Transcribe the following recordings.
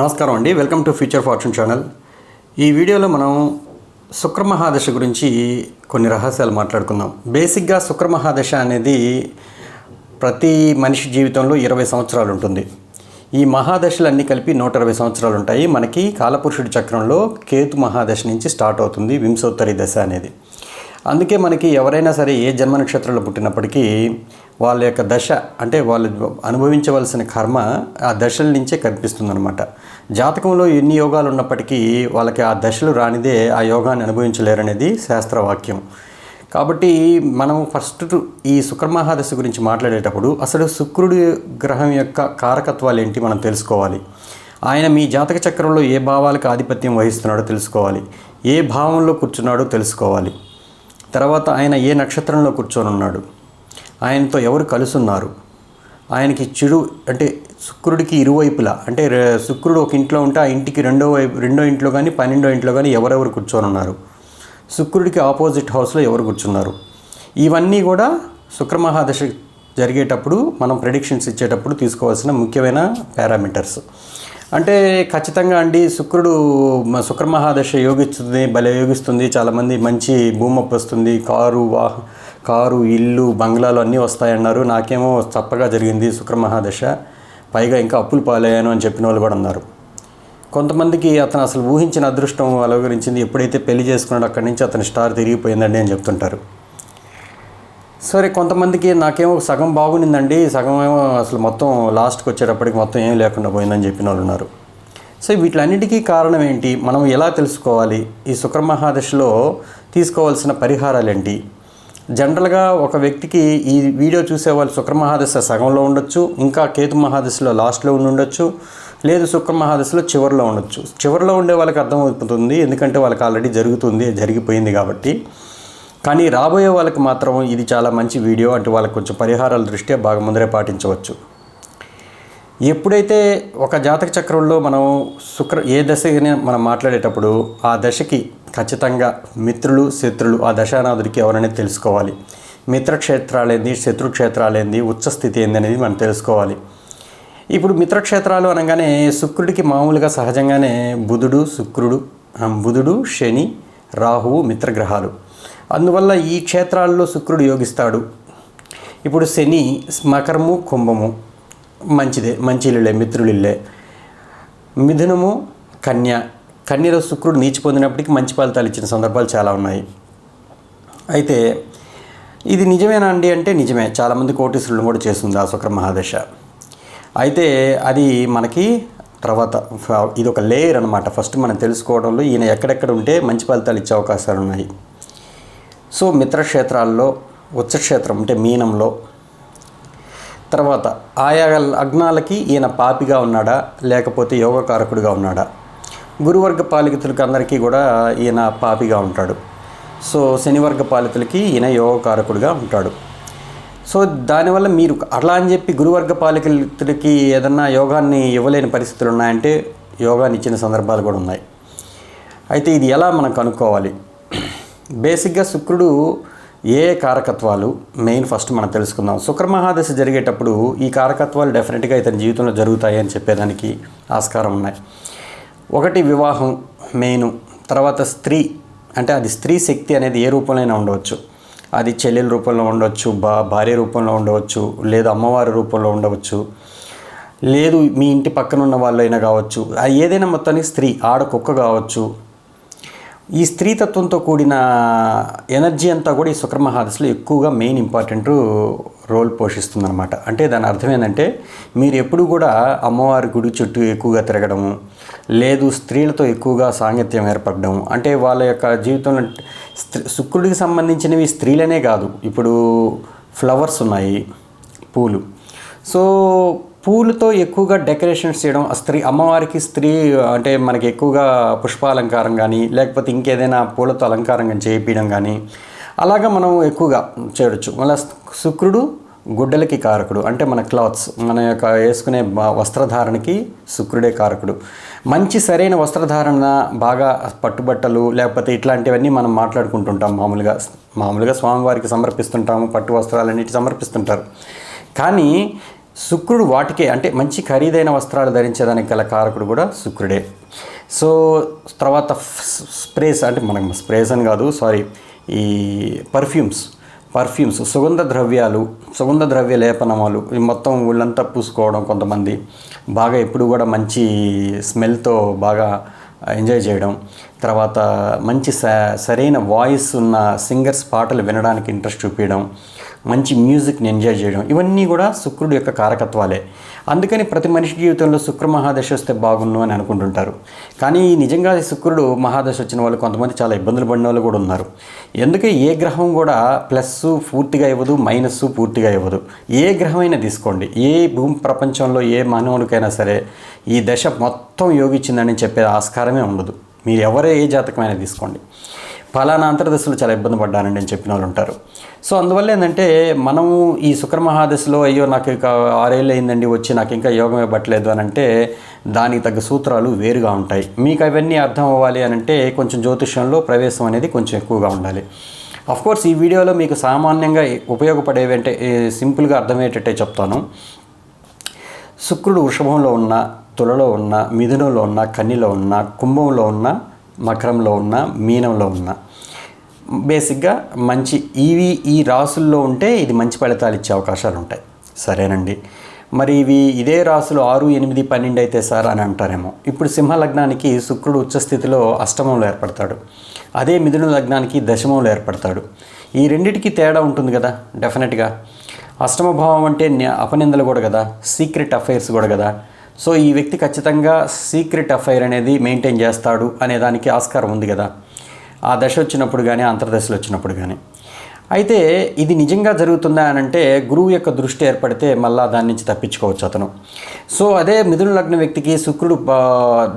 నమస్కారం అండి. Welcome to Future Fortune channel ఈ వీడియోలో మనం శుక్రమహాదశ గురించి కొన్ని రహస్యాలు మాట్లాడుకుందాం. బేసిక్గా శుక్రమహాదశ అనేది ప్రతి మనిషి జీవితంలో ఇరవై సంవత్సరాలు ఉంటుంది. ఈ మహాదశలన్నీ కలిపి నూట ఇరవై సంవత్సరాలు ఉంటాయి. మనకి కాలపురుషుడి చక్రంలో కేతు మహాదశ నుంచి స్టార్ట్ అవుతుంది వింశోత్తరి దశ అనేది. అందుకే మనకి ఎవరైనా సరే ఏ జన్మ నక్షత్రంలో పుట్టినప్పటికీ వాళ్ళ యొక్క దశ అంటే వాళ్ళు అనుభవించవలసిన కర్మ ఆ దశల నుంచే కనిపిస్తుంది అనమాట జాతకంలో ఎన్ని యోగాలు ఉన్నప్పటికీ వాళ్ళకి ఆ దశలు రానిదే ఆ యోగాన్ని అనుభవించలేరనేది శాస్త్రవాక్యం. కాబట్టి మనం ఫస్ట్ ఈ శుక్రమహాదశ గురించి మాట్లాడేటప్పుడు అసలు శుక్రుడి గ్రహం యొక్క కారకత్వాలు ఏంటి మనం తెలుసుకోవాలి. ఆయన మీ జాతక చక్రంలో ఏ భావాలకు ఆధిపత్యం వహిస్తున్నాడో తెలుసుకోవాలి. ఏ భావంలో కూర్చున్నాడో తెలుసుకోవాలి. తర్వాత ఆయన ఏ నక్షత్రంలో కూర్చొనున్నాడు? ఆయనతో ఎవరు కలుసున్నారు? ఆయనకి చెడు అంటే శుక్రుడికి ఇరువైపులా అంటే శుక్రుడు ఒక ఇంట్లో ఉంటే ఆ ఇంటికి రెండో వైపు రెండో ఇంట్లో కానీ పన్నెండో ఇంట్లో కానీ ఎవరెవరు కూర్చొని ఉన్నారు శుక్రుడికి ఆపోజిట్ హౌస్లో ఎవరు కూర్చున్నారు? ఇవన్నీ కూడా శుక్రమహాదశ జరిగేటప్పుడు మనం ప్రెడిక్షన్స్ ఇచ్చేటప్పుడు తీసుకోవాల్సిన ముఖ్యమైన పారామీటర్స్ అంటే ఖచ్చితంగా అండి శుక్రుడు శుక్ర శుక్రమహాదశ యోగిస్తుంది భలే యోగిస్తుంది. చాలామంది మంచి భూమప్పు వస్తుంది. కారు వాహ కారు ఇల్లు బంగ్లాలు అన్నీ వస్తాయన్నారు. నాకేమో చప్పగా జరిగింది శుక్రమహాదశ. పైగా ఇంకా అప్పులు పాలయ్యాను అని చెప్పిన వాళ్ళు కూడా ఉన్నారు. కొంతమందికి అతను అసలు ఊహించిన అదృష్టం అలవరించింది. ఎప్పుడైతే పెళ్ళి చేసుకున్నాడో అక్కడి నుంచి అతని స్టార్ తిరిగిపోయిందండి అని చెప్తుంటారు. సరే కొంతమందికి నాకేమో సగం బాగునిందండి సగం ఏమో అసలు మొత్తం లాస్ట్కి వచ్చేటప్పటికి మొత్తం ఏం లేకుండా పోయిందని చెప్పిన వాళ్ళు ఉన్నారు. సో వీటిలన్నిటికీ కారణం ఏంటి? మనం ఎలా తెలుసుకోవాలి? ఈ శుక్రమహాదశలో తీసుకోవాల్సిన పరిహారాలు ఏంటి జనరల్గా ఒక వ్యక్తికి ఈ వీడియో చూసే వాళ్ళు శుక్రమహాదశ సగంలో ఉండొచ్చు ఇంకా కేతు మహాదశలో లాస్ట్లో ఉండి ఉండొచ్చు లేదు శుక్రమహాదశలో చివరిలో ఉండొచ్చు. చివరిలో ఉండే వాళ్ళకి అర్థమవుతుంది ఎందుకంటే వాళ్ళకి ఆల్రెడీ జరుగుతుంది జరిగిపోయింది కాబట్టి. కానీ రాబోయే వాళ్ళకి మాత్రం ఇది చాలా మంచి వీడియో అంటే వాళ్ళకి కొంచెం పరిహారాల దృష్ట్యా బాగా ముందరే పాటించవచ్చు. ఎప్పుడైతే ఒక జాతక చక్రంలో మనం శుక్ర ఏ దశని మనం మాట్లాడేటప్పుడు ఆ దశకి ఖచ్చితంగా మిత్రులు శత్రులు ఆ దశానాథుడికి ఎవరనేది తెలుసుకోవాలి. మిత్రక్షేత్రాలేంది శత్రుక్షేత్రాలేంది ఉచ్చస్థితి ఏంది అనేది మనం తెలుసుకోవాలి. ఇప్పుడు మిత్రక్షేత్రాలు అనగానే శుక్రుడికి మామూలుగా సహజంగానే బుధుడు శుక్రుడు బుధుడు శని రాహువు మిత్రగ్రహాలు. అందువల్ల ఈ క్షేత్రాల్లో శుక్రుడు యోగిస్తాడు. ఇప్పుడు శని మకరము కుంభము. మంచిదే మంచి ఇల్లులే మిత్రులిల్లే. మిథునము కన్య. కన్యలో శుక్రుడు నీచి పొందినప్పటికీ మంచి ఫలితాలు ఇచ్చిన సందర్భాలు చాలా ఉన్నాయి. అయితే ఇది నిజమేనా అండి అంటే నిజమే. చాలామంది కోటీశ్వరులు కూడా చేస్తుంది ఆ శుక్ర మహాదశ. అయితే అది మనకి తర్వాత ఇది ఒక లేయర్ అనమాట ఫస్ట్ మనం తెలుసుకోవడంలో ఈయన ఎక్కడెక్కడ ఉంటే మంచి ఫలితాలు ఇచ్చే అవకాశాలు ఉన్నాయి. సో మిత్రక్షేత్రాల్లో ఉచ్చక్షేత్రం అంటే మీనంలో. తర్వాత ఆయా అగ్నాలకి ఈయన పాపిగా ఉన్నాడా? లేకపోతే యోగకారకుడిగా ఉన్నాడా? గురువర్గ పాలితులకి అందరికీ కూడా ఈయన పాపిగా ఉంటాడు. సో శనివర్గ పాలితులకి ఈయన యోగకారకుడిగా ఉంటాడు. సో దానివల్ల మీరు అట్లా అని చెప్పి గురువర్గ పాలికలకి ఏదన్నా యోగాన్ని ఇవ్వలేని పరిస్థితులు ఉన్నాయంటే యోగాన్ని ఇచ్చిన సందర్భాలు కూడా ఉన్నాయి. అయితే ఇది ఎలా మనం కనుక్కోవాలి బేసిక్గా శుక్రుడు ఏ కారకత్వాలు? మెయిన్ ఫస్ట్ మనం తెలుసుకుందాం. శుక్ర మహాదశ జరిగేటప్పుడు ఈ కారకత్వాలు డెఫినెట్గా ఇతని జీవితంలో జరుగుతాయి అని చెప్పేదానికి ఆస్కారం ఉన్నాయి. ఒకటి వివాహం మెయిన్. తర్వాత స్త్రీ. అంటే అది స్త్రీ శక్తి అనేది ఏ రూపంలోనైనా ఉండవచ్చు. అది చెల్లెల రూపంలో ఉండవచ్చు బా భార్య రూపంలో ఉండవచ్చు లేదు అమ్మవారి రూపంలో ఉండవచ్చు లేదు మీ ఇంటి పక్కన ఉన్న వాళ్ళైనా కావచ్చు. ఏదైనా మొత్తానికి స్త్రీ ఆడ కుక్క కావచ్చు ఈ స్త్రీతత్వంతో కూడిన ఎనర్జీ అంతా కూడా ఈ శుక్రమహాదశలో ఎక్కువగా మెయిన్ ఇంపార్టెంట్ రోల్ పోషిస్తుందన్నమాట. అంటే దాని అర్థం ఏంటంటే మీరు ఎప్పుడు కూడా అమ్మవారి గుడి చుట్టూ ఎక్కువగా తిరగడము లేదు స్త్రీలతో ఎక్కువగా సాంగత్యం ఏర్పడడం అంటే వాళ్ళ యొక్క జీవితంలో స్త్రీ శుక్రుడికి సంబంధించినవి స్త్రీలనే కాదు ఇప్పుడు ఫ్లవర్స్ ఉన్నాయి పూలు. సో పూలతో ఎక్కువగా డెకరేషన్స్ చేయడం స్త్రీ అమ్మవారికి స్త్రీ అంటే మనకి ఎక్కువగా పుష్పాలంకారం కానీ లేకపోతే ఇంకేదైనా పూలతో అలంకారం కానీ చేయించడం కానీ అలాగా మనం ఎక్కువగా చేయొచ్చు. మళ్ళీ శుక్రుడు గుడ్డలకి కారకుడు అంటే మన క్లాత్స్ మన యొక్క వేసుకునే వస్త్రధారణకి శుక్రుడే కారకుడు. మంచి సరైన వస్త్రధారణ బాగా పట్టుబట్టలు లేకపోతే ఇట్లాంటివన్నీ మనం మాట్లాడుకుంటుంటాం మామూలుగా. మామూలుగా స్వామివారికి సమర్పిస్తుంటాము పట్టు వస్త్రాలన్నిటి సమర్పిస్తుంటారు. కానీ శుక్రుడు వాటికే అంటే మంచి ఖరీదైన వస్త్రాలు ధరించేదానికి గల కారకుడు కూడా శుక్రుడే. సో తర్వాత స్ప్రేస్ అంటే మనకు స్ప్రేస్ అని కాదు సారీ ఈ పర్ఫ్యూమ్స్ పర్ఫ్యూమ్స్ సుగంధ ద్రవ్యాలు సుగంధ ద్రవ్య లేపనమాలు ఈ మొత్తం ఊళ్ళంతా పూసుకోవడం కొంతమంది బాగా ఎప్పుడు కూడా మంచి స్మెల్తో బాగా ఎంజాయ్ చేయడం. తర్వాత మంచి స సరైన వాయిస్ ఉన్న సింగర్స్ పాటలు వినడానికి ఇంట్రెస్ట్ చూపించడం. మంచి మ్యూజిక్ని ఎంజాయ్ చేయడం. ఇవన్నీ కూడా శుక్రుడు యొక్క కారకత్వాలే. అందుకని ప్రతి మనిషి జీవితంలో శుక్ర మహాదశ వస్తే బాగుండు అని అనుకుంటుంటారు. కానీ నిజంగా శుక్రుడు మహాదశ వచ్చిన వాళ్ళు కొంతమంది చాలా ఇబ్బందులు పడిన వాళ్ళు కూడా ఉన్నారు. ఎందుకే ఏ గ్రహం కూడా ప్లస్ పూర్తిగా ఇవ్వదు మైనస్ పూర్తిగా ఇవ్వదు. ఏ గ్రహమైనా తీసుకోండి. ఏ భూమి ప్రపంచంలో ఏ మానవుడికైనా సరే ఈ దశ మొత్తం యోగించిందని చెప్పే ఆస్కారమే ఉండదు. మీరు ఎవరే ఏ జాతకమైనా తీసుకోండి. ఫలానా అంతర్దశలు చాలా ఇబ్బంది పడ్డానండి అని చెప్పిన వాళ్ళు ఉంటారు. సో అందువల్ల ఏంటంటే మనము ఈ శుక్రమహాదశలో అయ్యో నాకు ఇక ఆరేళ్ళు అయిందండి వచ్చి నాకు ఇంకా యోగం ఇవ్వట్లేదు అని అంటే దానికి తగ్గ సూత్రాలు వేరుగా ఉంటాయి. మీకు అవన్నీ అర్థం అవ్వాలి అని అంటే కొంచెం జ్యోతిష్యంలో ప్రవేశం అనేది కొంచెం ఎక్కువగా ఉండాలి. కోర్స్ ఈ వీడియోలో మీకు సామాన్యంగా ఉపయోగపడేవి అంటే సింపుల్గా అర్థమయ్యేటట్టే చెప్తాను. శుక్రుడు వృషభంలో ఉన్న తులలో ఉన్న మిథునంలో ఉన్న కన్నిలో ఉన్న కుంభంలో ఉన్న మకరంలో ఉన్న మీనంలో ఉన్న బేసిక్గా మంచి ఇవి ఈ రాసుల్లో ఉంటే ఇది మంచి ఫలితాలు ఇచ్చే అవకాశాలు ఉంటాయి. సరేనండి. మరి ఇవి ఇదే రాసులు ఆరు ఎనిమిది పన్నెండు అయితే సార్ అని అంటారేమో. ఇప్పుడు సింహ లగ్నానికి శుక్రుడు ఉచ్చస్థితిలో అష్టమంలో ఏర్పడతాడు. అదే మిథున లగ్నానికి దశమంలో ఏర్పడతాడు. ఈ రెండిటికి తేడా ఉంటుంది కదా డెఫినెట్గా. అష్టమ భావం అంటే న్య- అపనిందలు కూడా కదా సీక్రెట్ అఫైర్స్ కూడా కదా. సో ఈ వ్యక్తి ఖచ్చితంగా సీక్రెట్ అఫైర్ అనేది మెయింటైన్ చేస్తాడు అనే దానికి ఆస్కారం ఉంది కదా. ఆ దశ వచ్చినప్పుడు కానీ అంతర్దశలు వచ్చినప్పుడు కానీ అయితే ఇది నిజంగా జరుగుతుందా అని అంటే గురువు యొక్క దృష్టి ఏర్పడితే మళ్ళా దాని నుంచి తప్పించుకోవచ్చు అతను. సో అదే మిథున లగ్న వ్యక్తికి శుక్రుడు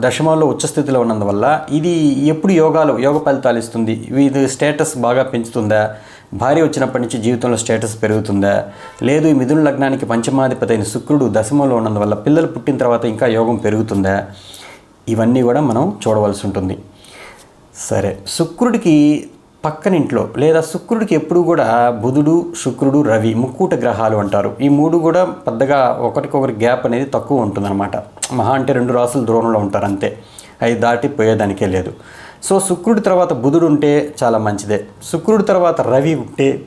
దశమంలో ఉచ్చస్థితిలో ఉన్నందువల్ల ఇది ఎప్పుడు యోగాలు యోగ ఫలితాలు ఇస్తుంది? ఇది స్టేటస్ బాగా పెంచుతుందా? భార్య వచ్చినప్పటి నుంచి జీవితంలో స్టేటస్ పెరుగుతుందా? లేదు ఈ మిథున లగ్నానికి పంచమాధిపతి అయిన శుక్రుడు దశమంలో ఉన్నందువల్ల పిల్లలు పుట్టిన తర్వాత ఇంకా యోగం పెరుగుతుందా? ఇవన్నీ కూడా మనం చూడవలసి ఉంటుంది. సరే. శుక్రుడికి పక్కనింట్లో లేదా శుక్రుడికి ఎప్పుడు కూడా బుధుడు శుక్రుడు రవి ముక్కూట గ్రహాలు అంటారు. ఈ మూడు కూడా పెద్దగా ఒకరికొకరి గ్యాప్ అనేది తక్కువ ఉంటుందన్నమాట. మహా అంటే రెండు రాసులు దూరంలో ఉంటారు అంతే. అవి దాటి పోయేదానికే లేదు. సో శుక్రుడి తర్వాత బుధుడు ఉంటే చాలా మంచిదే. శుక్రుడి తర్వాత రవి ఉంటే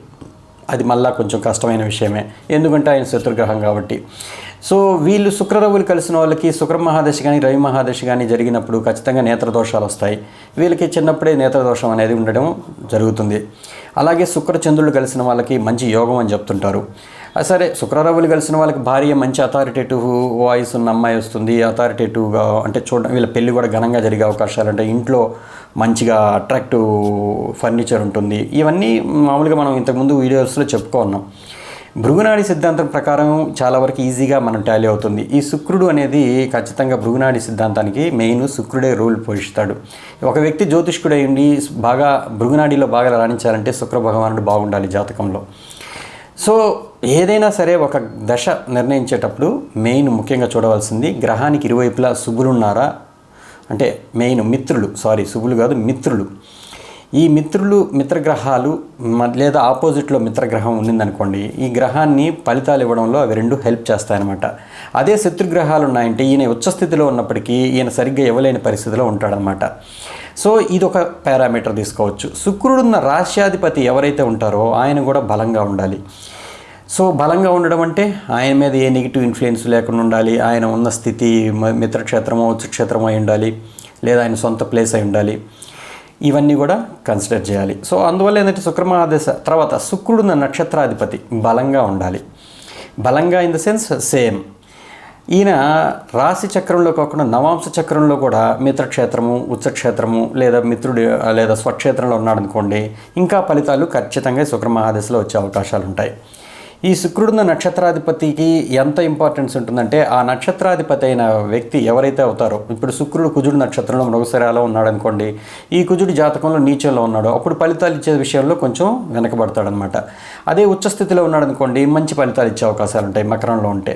అది మళ్ళా కొంచెం కష్టమైన విషయమే. ఎందుకంటే ఆయన శత్రుగ్రహం కాబట్టి. సో వీళ్ళు శుక్రరవులు కలిసిన వాళ్ళకి శుక్ర మహాదశి కానీ రవి మహాదశి కానీ జరిగినప్పుడు ఖచ్చితంగా నేత్ర దోషాలు వస్తాయి. వీళ్ళకి చిన్నప్పుడే నేత్ర దోషం అనేది ఉండడం జరుగుతుంది. అలాగే శుక్ర చంద్రులు కలిసిన వాళ్ళకి మంచి యోగం అని చెప్తుంటారు. సరే శుక్రరవులు కలిసిన వాళ్ళకి భార్య మంచి అథారిటేటివ్ వాయిస్ ఉన్న అమ్మాయి వస్తుంది. అథారిటేటివ్గా అంటే చూడడం వీళ్ళ పెళ్ళి కూడా ఘనంగా జరిగే అవకాశాలు అంటే ఇంట్లో మంచిగా అట్రాక్టివ్ ఫర్నిచర్ ఉంటుంది. ఇవన్నీ మామూలుగా మనం ఇంతకుముందు వీడియోస్లో చెప్పుకున్నాం. భృగునాడి సిద్ధాంతం ప్రకారం చాలా వరకు ఈజీగా మనం టాలీ అవుతుంది. ఈ శుక్రుడు అనేది ఖచ్చితంగా భృగునాడి సిద్ధాంతానికి మెయిన్ శుక్రుడే రోల్ పోషిస్తాడు. ఒక వ్యక్తి జ్యోతిష్కుడై ఉండి బాగా భృగునాడిలో బాగా రాణించాలంటే శుక్ర భగవానుడు బాగుండాలి జాతకంలో. సో ఏదైనా సరే ఒక దశ నిర్ణయించేటప్పుడు మెయిన్ ముఖ్యంగా చూడవలసింది గ్రహానికి ఇరువైపులా శుభులున్నారా? అంటే మెయిన్ మిత్రులు సారీ శుభులు కాదు మిత్రులు. ఈ మిత్రులు మిత్రగ్రహాలు లేదా ఆపోజిట్లో మిత్రగ్రహం ఉండిందనుకోండి ఈ గ్రహాన్ని ఫలితాలు ఇవ్వడంలో అవి రెండు హెల్ప్ చేస్తాయన్నమాట. అదే శత్రుగ్రహాలు ఉన్నాయంటే ఈయన ఉచ్చస్థితిలో ఉన్నప్పటికీ ఈయన సరిగ్గా ఇవ్వలేని పరిస్థితిలో ఉంటాడనమాట సో ఇది ఒక పారామీటర్ తీసుకోవచ్చు. శుక్రుడున్న రాశ్యాధిపతి ఎవరైతే ఉంటారో ఆయన కూడా బలంగా ఉండాలి. సో బలంగా ఉండడం అంటే ఆయన మీద ఏ నెగిటివ్ ఇన్ఫ్లుయెన్స్ లేకుండా ఉండాలి ఆయన ఉన్న స్థితి మ- మిత్రక్షేత్రమో ఉచ్చక్షేత్రమో అయి ఉండాలి లేదా ఆయన సొంత ప్లేస్ అయి ఉండాలి. ఇవన్నీ కూడా కన్సిడర్ చేయాలి. సో అందువల్ల ఏంటంటే శుక్రమహాదశ తర్వాత శుక్రుడున్న నక్షత్రాధిపతి బలంగా ఉండాలి. బలంగా ఇన్ ద సెన్స్ సేమ్ ఈయన రాశి చక్రంలో కాకుండా నవాంశ చక్రంలో కూడా మిత్రక్షేత్రము ఉచ్చక్షేత్రము లేదా మిత్రుడు లేదా స్వక్షేత్రంలో ఉన్నాడనుకోండి ఇంకా ఫలితాలు ఖచ్చితంగా శుక్రమహాదశలో వచ్చే అవకాశాలు ఉంటాయి. ఈ శుక్రుడున్న నక్షత్రాధిపతికి ఎంత ఇంపార్టెన్స్ ఉంటుందంటే ఆ నక్షత్రాధిపతి అయిన వ్యక్తి ఎవరైతే అవుతారో ఇప్పుడు శుక్రుడు కుజుడు నక్షత్రంలో మృగశరాలో ఉన్నాడు అనుకోండి ఈ కుజుడు జాతకంలో నీచంలో ఉన్నాడు అప్పుడు ఫలితాలు ఇచ్చే విషయంలో కొంచెం వెనకబడతాడనమాట. అదే ఉచ్చస్థితిలో ఉన్నాడు అనుకోండి మంచి ఫలితాలు ఇచ్చే అవకాశాలు ఉంటాయి మకరంలో ఉంటే.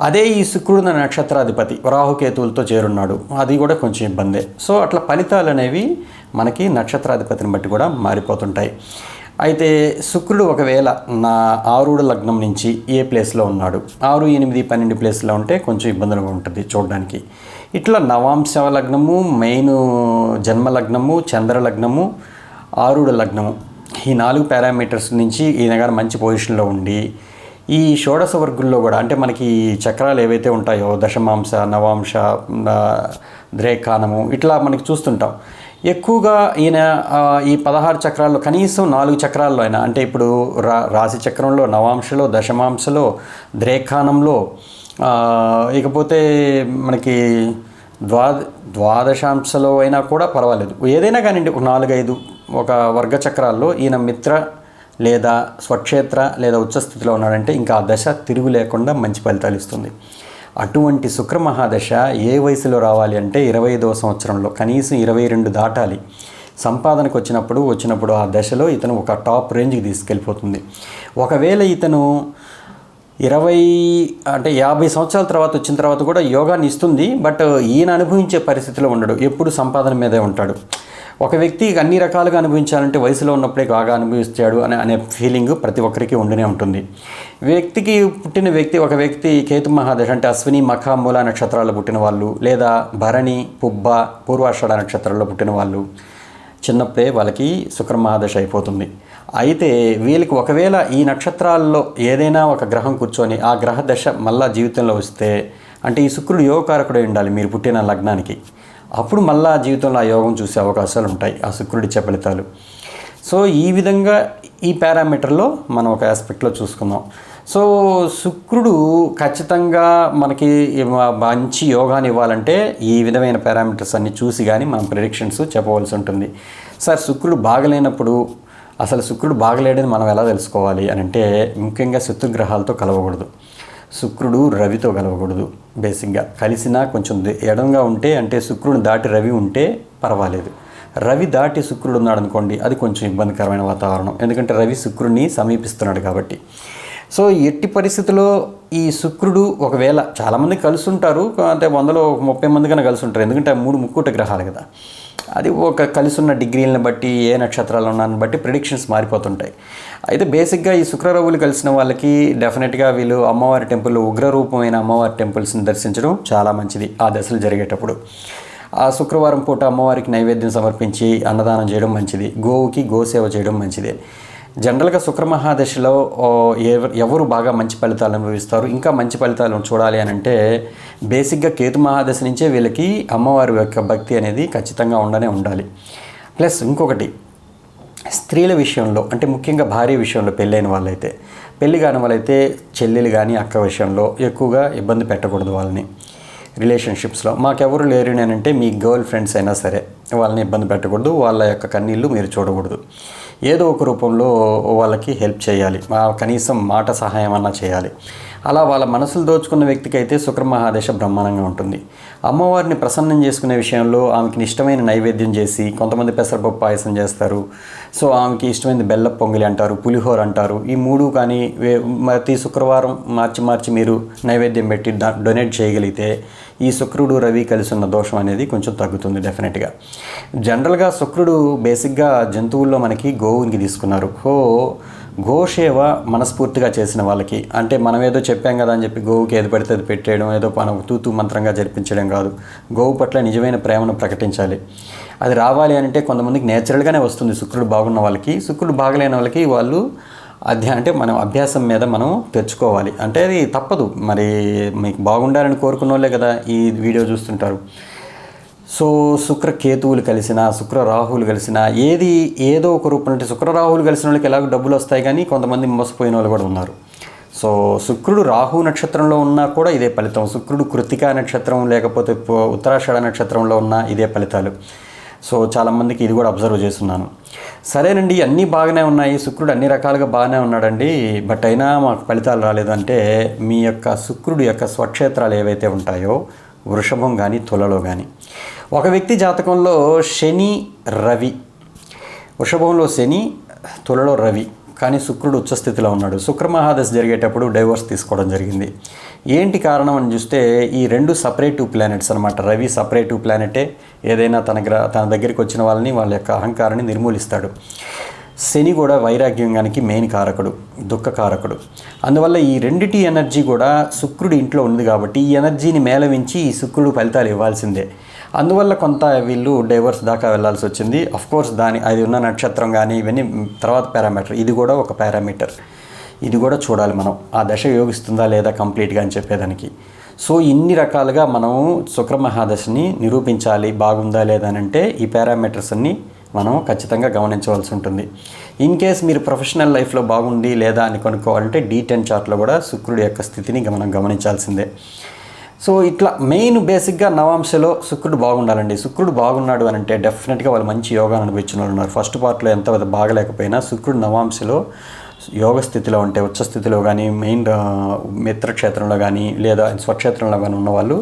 అదే ఈ శుక్రుడున్న నక్షత్రాధిపతి రాహుకేతువులతో చేరున్నాడు అది కూడా కొంచెం ఇబ్బందే. సో అట్లా ఫలితాలు అనేవి మనకి నక్షత్రాధిపతిని బట్టి కూడా మారిపోతుంటాయి. అయితే శుక్రుడు ఒకవేళ నా ఆరుడు లగ్నం నుంచి ఏ ప్లేస్లో ఉన్నాడు? ఆరు ఎనిమిది పన్నెండు ప్లేస్లో ఉంటే కొంచెం ఇబ్బందులుగా ఉంటుంది చూడడానికి. ఇట్లా నవాంశ లగ్నము మెయిన్ జన్మ లగ్నము చంద్ర లగ్నము ఆరుడు లగ్నము ఈ నాలుగు పారామీటర్స్ నుంచి ఈయన గారు మంచి పొజిషన్లో ఉండి ఈ షోడశ వర్గుల్లో కూడా అంటే మనకి ఈ చక్రాలు ఏవైతే ఉంటాయో దశమాంశ నవాంశ ద్రేకానము ఇట్లా మనకి చూస్తుంటాం. ఎక్కువగా ఈయన ఈ పదహారు చక్రాల్లో కనీసం నాలుగు చక్రాల్లో అయినా అంటే ఇప్పుడు రా రాశి చక్రంలో నవాంశలో దశమాంశలో ద్రేఖానంలో ఇకపోతే మనకి ద్వా ద్వాదశాంశలో అయినా కూడా పర్వాలేదు. ఏదైనా కానివ్వండి ఒక నాలుగైదు ఒక వర్గ చక్రాల్లో ఈయన మిత్ర లేదా స్వక్షేత్ర లేదా ఉచ్చస్థితిలో ఉన్నాడంటే ఇంకా ఆ దశ తిరుగు లేకుండా మంచి ఫలితాలు ఇస్తుంది. అటువంటి శుక్రమహాదశ ఏ వయసులో రావాలి అంటే ఇరవై ఐదవ సంవత్సరంలో కనీసం ఇరవై రెండు దాటాలి. సంపాదనకు వచ్చినప్పుడు వచ్చినప్పుడు ఆ దశలో ఇతను ఒక టాప్ రేంజ్కి తీసుకెళ్ళిపోతుంది. ఒకవేళ ఇతను ఇరవై అంటే యాభై సంవత్సరాల తర్వాత వచ్చిన తర్వాత కూడా యోగాన్ని ఇస్తుంది బట్ ఈయన అనుభవించే పరిస్థితిలో ఉండడు. ఎప్పుడు సంపాదన మీదే ఉంటాడు. ఒక వ్యక్తి అన్ని రకాలుగా అనుభవించాలంటే వయసులో ఉన్నప్పుడే బాగా అనుభవిస్తాడు అని అనే ఫీలింగ్ ప్రతి ఒక్కరికి ఉండనే ఉంటుంది. వ్యక్తికి పుట్టిన వ్యక్తి ఒక వ్యక్తి కేతు మహాదశ అంటే అశ్విని మఖ మూల నక్షత్రాల్లో పుట్టిన వాళ్ళు లేదా భరణి పుబ్బ పూర్వాషాఢ నక్షత్రాల్లో పుట్టిన వాళ్ళు చిన్నప్పుడే వాళ్ళకి శుక్ర మహాదశ అయిపోతుంది. అయితే వీళ్ళకి ఒకవేళ ఈ నక్షత్రాల్లో ఏదైనా ఒక గ్రహం కూర్చొని ఆ గ్రహ దశ మళ్ళా జీవితంలో వస్తే అంటే ఈ శుక్రుడు యోగకారకుడే ఉండాలి మీరు పుట్టిన లగ్నానికి. అప్పుడు మళ్ళా జీవితంలో ఆ యోగం చూసే అవకాశాలు ఉంటాయి ఆ శుక్రుడిచ్చే ఫలితాలు సో ఈ విధంగా ఈ పారామీటర్లో మనం ఒక ఆస్పెక్ట్లో చూసుకుందాం. సో శుక్రుడు ఖచ్చితంగా మనకి మంచి యోగాన్ని ఇవ్వాలంటే ఈ విధమైన పారామీటర్స్ అన్ని చూసి కానీ మనం ప్రిడిక్షన్స్ చెప్పవలసి ఉంటుంది. సార్ శుక్రుడు బాగలేనప్పుడు అసలు శుక్రుడు బాగలేడని మనం ఎలా తెలుసుకోవాలి అని అంటే ముఖ్యంగా శత్రుగ్రహాలతో కలవకూడదు. శుక్రుడు రవితో కలవకూడదు. బేసిక్గా కలిసినా కొంచెం ఎడంగా ఉంటే అంటే శుక్రుడు దాటి రవి ఉంటే పర్వాలేదు. రవి దాటి శుక్రుడు ఉన్నాడు అనుకోండి అది కొంచెం ఇబ్బందికరమైన వాతావరణం. ఎందుకంటే రవి శుక్రుడిని సమీపిస్తున్నాడు కాబట్టి. సో ఎట్టి పరిస్థితుల్లో ఈ శుక్రుడు ఒకవేళ చాలామంది కలిసి ఉంటారు అంటే వందలో ఒక ముప్పై మంది కన్నా కలిసి ఉంటారు ఎందుకంటే ఆ మూడు ముక్కుట గ్రహాలు కదా. అది ఒక కలిసి ఉన్న డిగ్రీలను బట్టి ఏ నక్షత్రాలు ఉన్నాన్ని బట్టి ప్రిడిక్షన్స్ మారిపోతుంటాయి. అయితే బేసిక్గా ఈ శుక్రరవులు కలిసిన వాళ్ళకి డెఫినెట్గా వీళ్ళు అమ్మవారి టెంపుల్ ఉగ్రరూపమైన అమ్మవారి టెంపుల్స్ని దర్శించడం చాలా మంచిది ఆ దశలు జరిగేటప్పుడు. ఆ శుక్రవారం పూట అమ్మవారికి నైవేద్యం సమర్పించి అన్నదానం చేయడం మంచిది. గోవుకి గోసేవ చేయడం మంచిదే. జనరల్గా శుక్ర మహాదశలో ఎవరు బాగా మంచి ఫలితాలు అనుభవిస్తారు? ఇంకా మంచి ఫలితాలు చూడాలి అని అంటే బేసిక్గా కేతు మహాదశ నుంచే వీళ్ళకి అమ్మవారి యొక్క భక్తి అనేది ఖచ్చితంగా ఉండనే ఉండాలి. ప్లస్ ఇంకొకటి స్త్రీల విషయంలో అంటే ముఖ్యంగా భార్య విషయంలో పెళ్ళైన వాళ్ళైతే పెళ్ళి కాని వాళ్ళైతే చెల్లెలు కానీ అక్క విషయంలో ఎక్కువగా ఇబ్బంది పెట్టకూడదు వాళ్ళని. రిలేషన్షిప్స్లో. మాకెవరు లేరు నేనంటే మీ గర్ల్ ఫ్రెండ్స్ అయినా సరే వాళ్ళని ఇబ్బంది పెట్టకూడదు వాళ్ళ యొక్క కన్నీళ్ళు మీరు చూడకూడదు. ఏదో ఒక రూపంలో వాళ్ళకి హెల్ప్ చేయాలి కనీసం మాట సహాయం అన్నా చేయాలి. అలా వాళ్ళ మనసులు దోచుకున్న వ్యక్తికి అయితే శుక్రమహాదేశ బ్రహ్మాండంగా ఉంటుంది. అమ్మవారిని ప్రసన్నం చేసుకునే విషయంలో ఆమెకి ఇష్టమైన నైవేద్యం చేసి కొంతమంది పెసరపప్పు పాయసం చేస్తారు. సో ఆమెకి ఇష్టమైన బెల్ల పొంగిలి అంటారు పులిహోర అంటారు. ఈ మూడు కానీ ప్రతి శుక్రవారం మార్చి మార్చి మీరు నైవేద్యం పెట్టి డొనేట్ చేయగలిగితే ఈ శుక్రుడు రవి కలిసి ఉన్న దోషం అనేది కొంచెం తగ్గుతుంది డెఫినెట్గా. జనరల్గా శుక్రుడు బేసిక్గా జంతువుల్లో మనకి గోవునికి తీసుకున్నారు. హో గోసేవ మనస్ఫూర్తిగా చేసిన వాళ్ళకి. అంటే మనం ఏదో చెప్పాం కదా అని చెప్పి గోవుకి ఏది పడితే అది పెట్టేయడం ఏదో మనం తూతూ మంత్రంగా జరిపించడం కాదు. గోవు పట్ల నిజమైన ప్రేమను ప్రకటించాలి. అది రావాలి అంటే కొంతమందికి నేచురల్గానే వస్తుంది. శుక్రుడు బాగున్న వాళ్ళకి శుక్రుడు బాగలేని వాళ్ళకి వాళ్ళు అధ్యా అంటే మనం అభ్యాసం మీద మనం తెచ్చుకోవాలి. అంటే అది తప్పదు. మరి మీకు బాగుండాలని కోరుకున్న వాళ్ళే కదా ఈ వీడియో చూస్తుంటారు. సో శుక్ర కేతువులు కలిసిన శుక్ర రాహువులు కలిసిన ఏది ఏదో ఒక రూపం అంటే శుక్ర రాహువులు కలిసిన వాళ్ళకి ఎలాగో డబ్బులు వస్తాయి కానీ కొంతమంది మోసపోయిన వాళ్ళు కూడా ఉన్నారు. సో శుక్రుడు రాహు నక్షత్రంలో ఉన్నా కూడా ఇదే ఫలితం. శుక్రుడు కృతికా నక్షత్రం లేకపోతే ఉత్తరాషాఢ నక్షత్రంలో ఉన్నా ఇదే ఫలితాలు. సో చాలామందికి ఇది కూడా అబ్జర్వ్ చేస్తున్నాను. సరేనండి అన్నీ బాగానే ఉన్నాయి. శుక్రుడు అన్ని రకాలుగా బాగానే ఉన్నాడండి. బట్ అయినా మాకు ఫలితాలు రాలేదంటే మీ యొక్క శుక్రుడు యొక్క స్వక్షేత్రాలు ఏవైతే ఉంటాయో వృషభం కానీ తులలో కానీ ఒక వ్యక్తి జాతకంలో శని రవి. వృషభంలో శని తులలో రవి. కానీ శుక్రుడు ఉచ్చస్థితిలో ఉన్నాడు. శుక్ర మహాదశ జరిగేటప్పుడు డైవోర్స్ తీసుకోవడం జరిగింది. ఏంటి కారణం అని చూస్తే ఈ రెండు సపరేటివ్ ప్లానెట్స్ అనమాట రవి సపరేటివ్ ప్లానెటే ఏదైనా తన గ్ర తన దగ్గరికి వచ్చిన వాళ్ళని వాళ్ళ యొక్క అహంకారాన్ని నిర్మూలిస్తాడు. శని కూడా వైరాగ్యంగానికి మెయిన్ కారకుడు దుఃఖ కారకుడు అందువల్ల ఈ రెండిటి ఎనర్జీ కూడా శుక్రుడు ఇంట్లో ఉంది కాబట్టి ఈ ఎనర్జీని మేళవించి ఈ శుక్రుడు ఫలితాలు ఇవ్వాల్సిందే. అందువల్ల కొంత వీళ్ళు డైవర్స్ దాకా వెళ్ళాల్సి వచ్చింది. అఫ్ కోర్స్ దాని అది ఉన్న నక్షత్రం కానీ ఇవన్నీ తర్వాత పారామీటర్. ఇది కూడా ఒక పారామీటర్. ఇది కూడా చూడాలి మనం. ఆ దశ యోగిస్తుందా లేదా కంప్లీట్గా అని చెప్పేదానికి. సో ఇన్ని రకాలుగా మనం శుక్ర మహాదశని నిరూపించాలి బాగుందా లేదా అని అంటే ఈ పారామీటర్స్ అన్ని మనం ఖచ్చితంగా గమనించవలసి ఉంటుంది. ఇన్ కేస్ మీరు ప్రొఫెషనల్ లైఫ్లో బాగుంది లేదా అని కొనుక్కోవాలంటే డీ టెన్ చార్ట్లో కూడా శుక్రుడి యొక్క స్థితిని మనం గమనించాల్సిందే. సో ఇట్లా మెయిన్ బేసిక్గా నవాంశలో శుక్రుడు బాగుండాలండి. శుక్రుడు బాగున్నాడు అని అంటే డెఫినెట్గా వాళ్ళు మంచి యోగాన్ని అనుభవించిన వాళ్ళు ఉన్నారు. ఫస్ట్ పార్ట్లో ఎంత బాగలేకపోయినా శుక్రుడు నవాంశలో యోగ స్థితిలో ఉంటే ఉచ్చ స్థితిలో కానీ మెయిన్ మిత్రక్షేత్రంలో కానీ లేదా స్వక్షేత్రంలో కానీ ఉన్న వాళ్ళు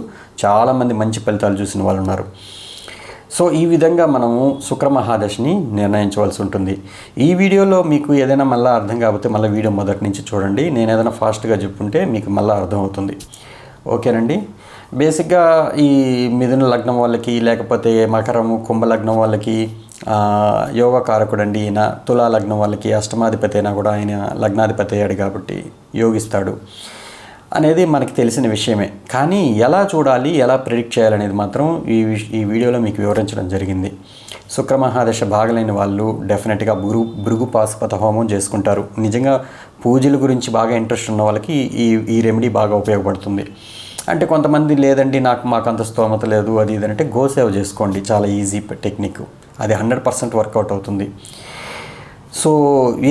చాలామంది మంచి ఫలితాలు చూసిన వాళ్ళు ఉన్నారు. సో ఈ విధంగా మనము శుక్రమహాదశిని నిర్ణయించవలసి ఉంటుంది. ఈ వీడియోలో మీకు ఏదైనా మళ్ళీ అర్థం కాకపోతే మళ్ళీ వీడియో మొదటి నుంచి చూడండి. నేను ఏదైనా ఫాస్ట్గా చెప్పుంటే మీకు మళ్ళీ అర్థమవుతుంది. ఓకేనండి. బేసిక్గా ఈ మిథున లగ్నం వాళ్ళకి లేకపోతే మకరము కుంభ లగ్నం వాళ్ళకి యోగ కారకుడు అండి ఈయన తులా లగ్నం వాళ్ళకి అష్టమాధిపతి అయినా కూడా ఆయన లగ్నాధిపతి అయ్యాడు కాబట్టి యోగిస్తాడు అనేది మనకి తెలిసిన విషయమే. కానీ ఎలా చూడాలి ఎలా ప్రిడిక్ట్ చేయాలనేది మాత్రం ఈ ఈ వీడియోలో మీకు వివరించడం జరిగింది. శుక్రమహాదశ బాగలేని వాళ్ళు డెఫినెట్గా భృగు భృగు పాశుపత హోమం చేసుకుంటారు. నిజంగా పూజల గురించి బాగా ఇంట్రెస్ట్ ఉన్న వాళ్ళకి ఈ ఈ రెమెడీ బాగా ఉపయోగపడుతుంది. అంటే కొంతమంది లేదండి నాకు మాకు అంత స్తోమత లేదు అది ఇది అంటే గోసేవ చేసుకోండి చాలా ఈజీ టెక్నిక్ అది హండ్రెడ్ పర్సెంట్ వర్కౌట్ అవుతుంది. సో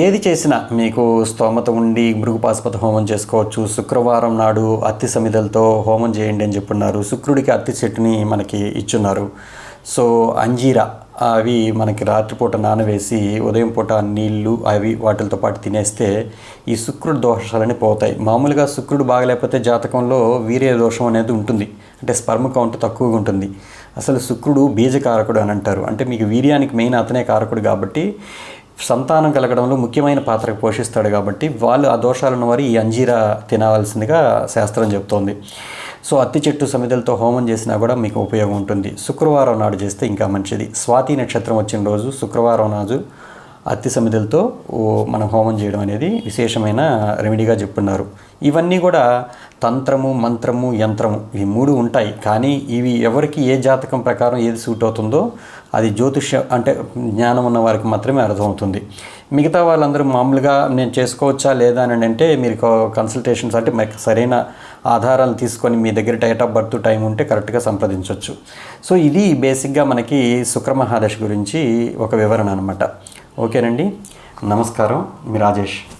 ఏది చేసినా మీకు స్తోమత ఉండి మృగుపాస్పత హోమం చేసుకోవచ్చు. శుక్రవారం నాడు అత్తి సమిదలతో హోమం చేయండి అని చెప్పున్నారు. శుక్రుడికి అత్తి చెట్టుని మనకి ఇచ్చున్నారు. సో అంజీరా అవి మనకి రాత్రిపూట నానవేసి ఉదయం పూట నీళ్ళు అవి వాటితో పాటు తినేస్తే ఈ శుక్రుడు దోషాలని పోతాయి. మామూలుగా శుక్రుడు బాగలేకపోతే జాతకంలో వీర్య దోషం అనేది ఉంటుంది. అంటే స్పర్మ కౌంట్ తక్కువగా ఉంటుంది. అసలు శుక్రుడు బీజకారకుడు అని అంటారు. అంటే మీకు వీర్యానికి మెయిన్ అతనే కారకుడు కాబట్టి సంతానం కలగడంలో ముఖ్యమైన పాత్ర పోషిస్తాడు కాబట్టి వాళ్ళు ఆ దోషాలను వారి ఈ అంజీరా తినవలసిందిగా శాస్త్రం చెప్తోంది. సో అత్తి చెట్టు సమిధలతో హోమం చేసినా కూడా మీకు ఉపయోగం ఉంటుంది. శుక్రవారం నాడు చేస్తే ఇంకా మంచిది. స్వాతి నక్షత్రం వచ్చిన రోజు శుక్రవారం నాడు అత్తి సమిధలతో మనం హోమం చేయడం అనేది విశేషమైన రెమెడీగా చెప్పున్నారు ఇవన్నీ కూడా తంత్రము మంత్రము యంత్రము ఈ మూడు ఉంటాయి. కానీ ఇవి ఎవరికి ఏ జాతకం ప్రకారం ఏది సూట్ అవుతుందో అది జ్యోతిష్య అంటే జ్ఞానం ఉన్న వారికి మాత్రమే అర్థమవుతుంది. మిగతా వాళ్ళందరూ మామూలుగా నేను చేసుకోవచ్చా లేదా అని అంటే మీరు కన్సల్టేషన్స్ అంటే మీకు సరైన ఆధారాలు తీసుకొని మీ దగ్గర డేట్ ఆఫ్ బర్త్ టైం ఉంటే కరెక్ట్గా సంప్రదించవచ్చు సో ఇది బేసిక్గా మనకి శుక్రమహాదశ గురించి ఒక వివరణ అనమాట ఓకేనండి? నమస్కారం. మీ రాజేష్.